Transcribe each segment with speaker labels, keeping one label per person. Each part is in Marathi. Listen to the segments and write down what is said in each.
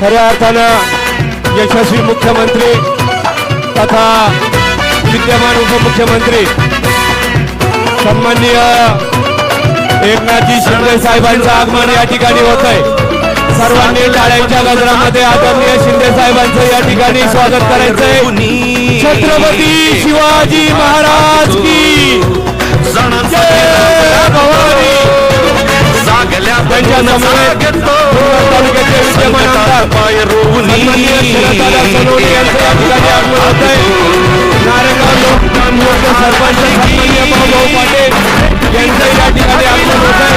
Speaker 1: खऱ्या अर्थानं यशस्वी मुख्यमंत्री तथा विद्यमान उपमुख्यमंत्री सन्माननीय एकनाथजी शिंदे साहेबांचं आगमन या ठिकाणी होत आहे. सर्वांनी टाळ्यांच्या गजरामध्ये आदरणीय शिंदे साहेबांचं या ठिकाणी स्वागत करायचंय. छत्रपती शिवाजी महाराज की भवानी त्यांच्या समवेत तालुक्याचे विद्यमान पाय सन्माननीय शरददादा सोनवणे यांचं सरपंच भाऊभाऊ पाटील यांचं या ठिकाणी आगमन होत आहे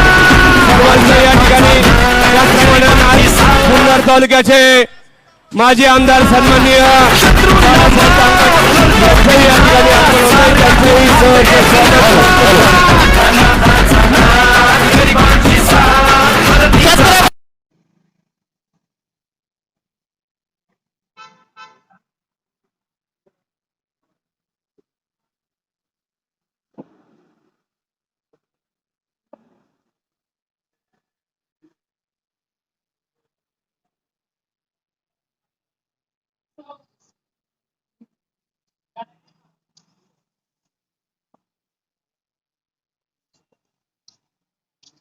Speaker 1: सर्वांचं या ठिकाणी त्याचप्रमाणे आज तालुक्याचे माजी आमदार सन्माननीय बाळासाहेब या ठिकाणी आगमन होत आहे त्यांचंही सहर्ष स्वागत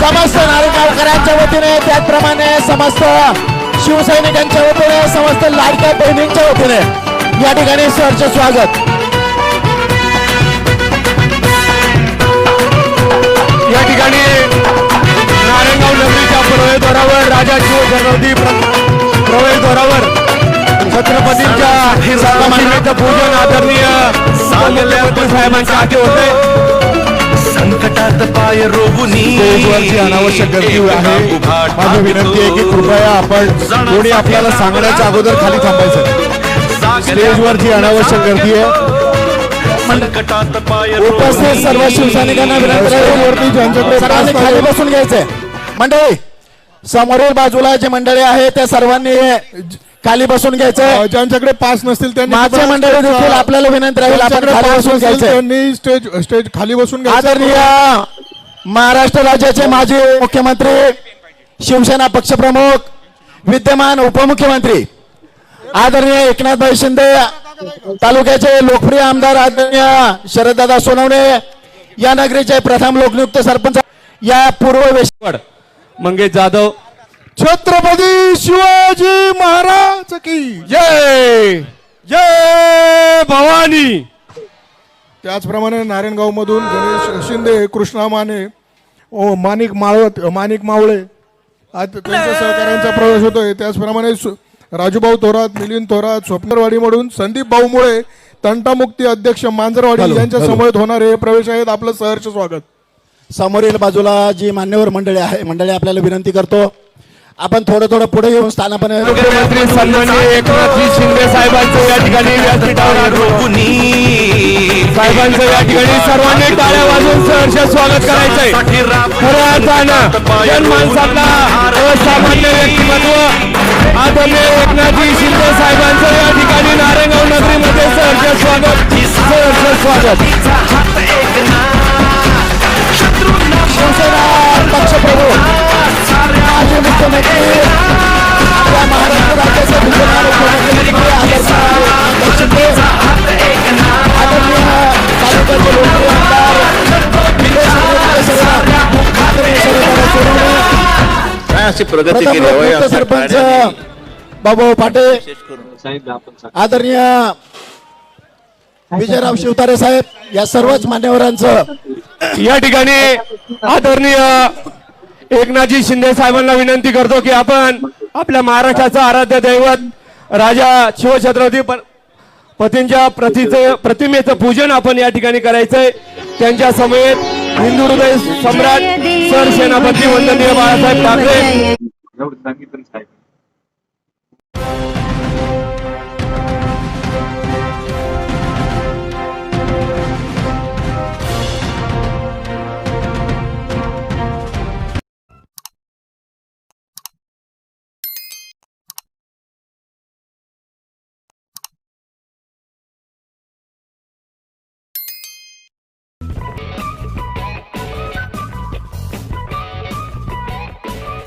Speaker 2: समस्त नारेगावकरांच्या वतीने त्याचप्रमाणे समस्त शिवसैनिकांच्या वतीने समस्त लाडक्या बहिणींच्या वतीने या ठिकाणी सरचे स्वागत.
Speaker 1: या ठिकाणी जन्मदी प्रवेशद्वारावर छत्रपतींच्या पूजन आदरणीय साहेबांच्या हाती होते
Speaker 3: संकटात पाय
Speaker 2: स्टेजवरची अनावश्यक गर्दी आहे. माझी विनंती आहे की कृपया आपण कोणी आपल्याला सांगण्याच्या अगोदर खाली थांबायचं स्टेजवरची अनावश्यक गर्दी आहे. उपस्थित सर्व शिवसैनिकांना विनंती सर्वांनी खाली बसून घ्यायचंय. मंडळी समोरील बाजूला जे मंडळी आहे त्या सर्वांनी खाली बसून घ्यायचंय
Speaker 4: ज्यांच्याकडे पास नसतील त्यांनी
Speaker 2: माझे मंडळी देखील आपल्याला विनंती राहील आपण खाली बसून घ्यायचंय
Speaker 4: त्यांनी स्टेज स्टेज खाली बसून घ्यायचं.
Speaker 2: आदरणीय महाराष्ट्र राज्याचे माजी मुख्यमंत्री शिवसेना पक्षप्रमुख विद्यमान उपमुख्यमंत्री आदरणीय एकनाथभाई शिंदे तालुक्याचे लोकप्रिय आमदार आदरणीय शरददादा सोनवणे या नगरीचे प्रथम लोकनियुक्त सरपंच या पूर्व वेश
Speaker 1: मंगेश जाधव.
Speaker 4: छत्रपती शिवाजी महाराज की
Speaker 1: जय. जय भवानी.
Speaker 4: त्याचप्रमाणे नारायणगाव मधून गणेश शिंदे कृष्णा माने ओ माणिक माळवत माणिक मावळे. आज त्यांच्या सहकाऱ्यांचा प्रवेश होतोय. त्याचप्रमाणे राजूभाऊ थोरात मिलिंद थोरात स्वप्नरवाडीमधून संदीप भाऊ मुळे तंटामुक्ती अध्यक्ष मांजरवाडी यांच्या. समवेत होणारे प्रवेश आहेत. आपलं सहर्ष स्वागत.
Speaker 2: समोरील बाजूला जी मान्यवर मंडळी आहे मंडळी आपल्याला विनंती करतो आपण थोडं थोडं पुढे येऊन स्थानापन
Speaker 1: मुख्यमंत्री सन्माननीय एकनाथजी शिंदे साहेबांचं या ठिकाणी व्यासपीठावर
Speaker 3: रोवुनी
Speaker 1: साहेबांचं या ठिकाणी सर्वांनी टाळ्या वाजवून सहर्ष स्वागत करायचंय. खऱ्या अर्थानं जनमानसातला असामान्य व्यक्तिमत्व आदरणीय एकनाथजी शिंदे साहेबांचं या ठिकाणी नारायणगाव नगरीमध्ये सहर्ष स्वागत सहर्ष स्वागत.
Speaker 2: शिवसेना पक्षप्रमुख माजी मुख्यमंत्री आपल्या महाराष्ट्र राज्याचे मुख्यमंत्री आदरणीय तालुक्याचे लोकप्रिय आमदार
Speaker 5: अशी प्रगती केली
Speaker 2: सरपंच. बाबू पाटे आदरणीय विजयराव शिवतारे साहेब या सर्वच मान्यवरांचं
Speaker 1: या ठिकाणी आदरणीय एकनाथजी शिंदे साहेबांना विनंती करतो की आपण आपल्या महाराष्ट्राचं आराध्य दैवत राजा शिवछत्रपती पतींच्या प्रतीचं प्रतिमेचं पूजन आपण या ठिकाणी करायचंय. त्यांच्या समवेत हिंदू हृदय सम्राट सर सेनापती वंदनीय बाळासाहेब ठाकरे.
Speaker 5: सांगितलं साहेब.